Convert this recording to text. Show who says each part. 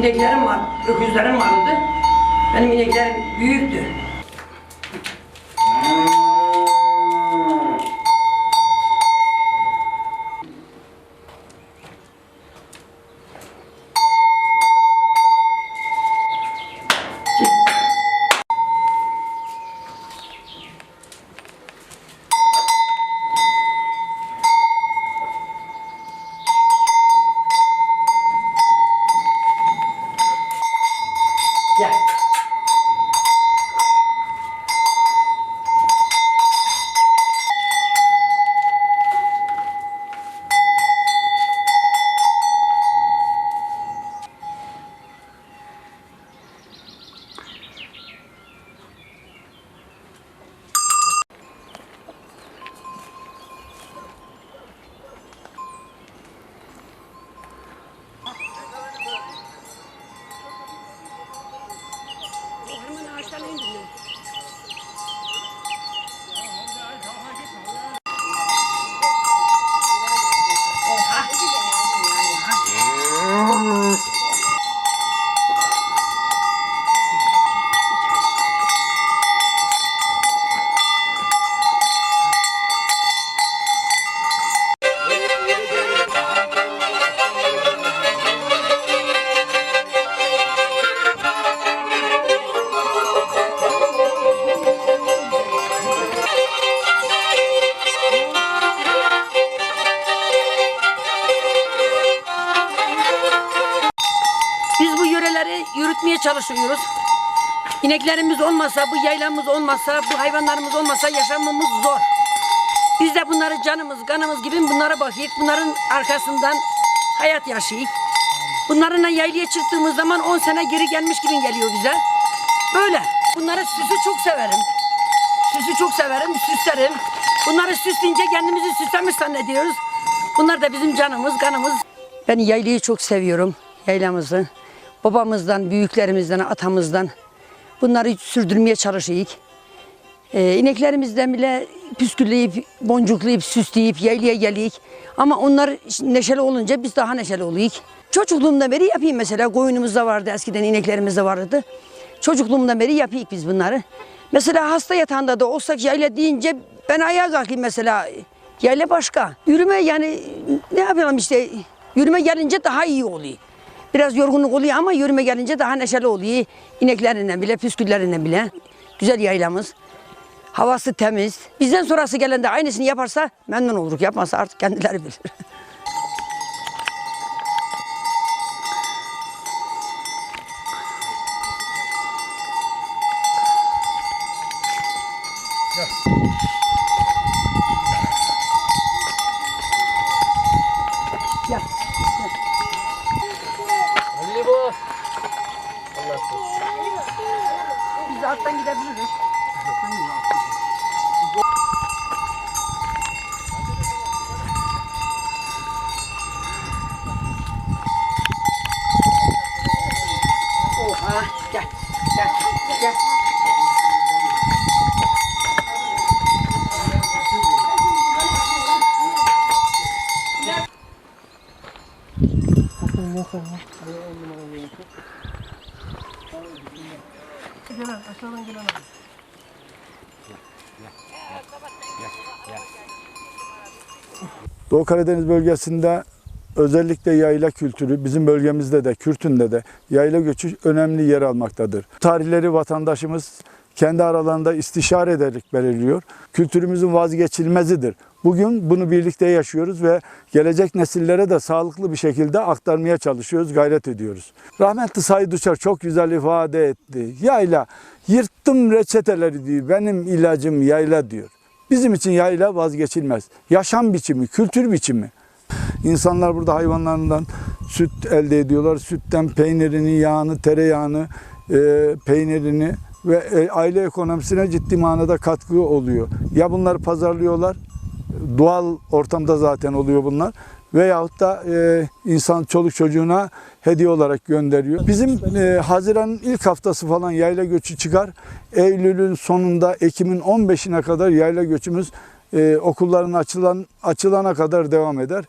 Speaker 1: İneklerim var, öküzlerim vardı. Benim ineklerim büyüktü. Yürütmeye çalışıyoruz. İneklerimiz olmasa, bu yaylamız olmasa, bu hayvanlarımız olmasa yaşamamız zor. Biz de bunları canımız, kanımız gibi bunlara bakıyık. Bunların arkasından hayat yaşayık. Bunlarla yaylaya çıktığımız zaman 10 sene geri gelmiş gibi geliyor bize. Böyle. Bunları süsü çok severim. Süsü çok severim, süslerim. Bunları süsleyince kendimizi süslemiş zannediyoruz. Bunlar da bizim canımız, kanımız. Ben yaylayı çok seviyorum, yaylamızı. Babamızdan, büyüklerimizden, atamızdan bunları sürdürmeye çalışıyık. Ee, ineklerimizden bile püskülleyip, boncuklayıp, süsleyip yaylaya geliyik. Ama onlar neşeli olunca biz daha neşeli oluyuk. Çocukluğumdan beri yapayım mesela. Koyunumuz da vardı, eskiden ineklerimiz de vardı. Çocukluğumdan beri yapıyık biz bunları. Mesela hasta yatağında da olsak yayla deyince ben ayağa kalkayım mesela. Yayla başka. Yürüme yani ne yapalım işte yürüme gelince daha iyi oluyor. Biraz yorgunluk oluyor ama yürüme gelince daha neşeli oluyor. İneklerinden bile, püsküllerinden bile. Güzel yaylamız. Havası temiz. Bizden sonrası gelen de aynısını yaparsa memnun oluruz. Yapmazsa artık kendileri bilir. Gel.
Speaker 2: Ali bu.
Speaker 1: Biz de alttan gidebiliriz. Oha, gel, gel, gel.
Speaker 3: Doğu Karadeniz bölgesinde özellikle yayla kültürü bizim bölgemizde de Kürtünde de yayla göçü önemli yer almaktadır. Tarihleri vatandaşımız kendi aralarında istişare ederek belirliyor. Kültürümüzün vazgeçilmezidir. Bugün bunu birlikte yaşıyoruz ve gelecek nesillere de sağlıklı bir şekilde aktarmaya çalışıyoruz, gayret ediyoruz. Rahmetli Said Uçar çok güzel ifade etti. Yayla, yırttım reçeteleri diyor, benim ilacım yayla diyor. Bizim için yayla vazgeçilmez. Yaşam biçimi, kültür biçimi. İnsanlar burada hayvanlarından süt elde ediyorlar. Sütten peynirini, yağını, tereyağını, e, peynirini ve e, aile ekonomisine ciddi manada katkı oluyor. Ya bunları pazarlıyorlar, doğal ortamda zaten oluyor bunlar. Veyahut da e, insan çoluk çocuğuna hediye olarak gönderiyor. Bizim e, Haziran'ın ilk haftası falan yayla göçü çıkar. Eylül'ün sonunda Ekim'in 15'ine kadar yayla göçümüz e, okulların açılan açılana kadar devam eder.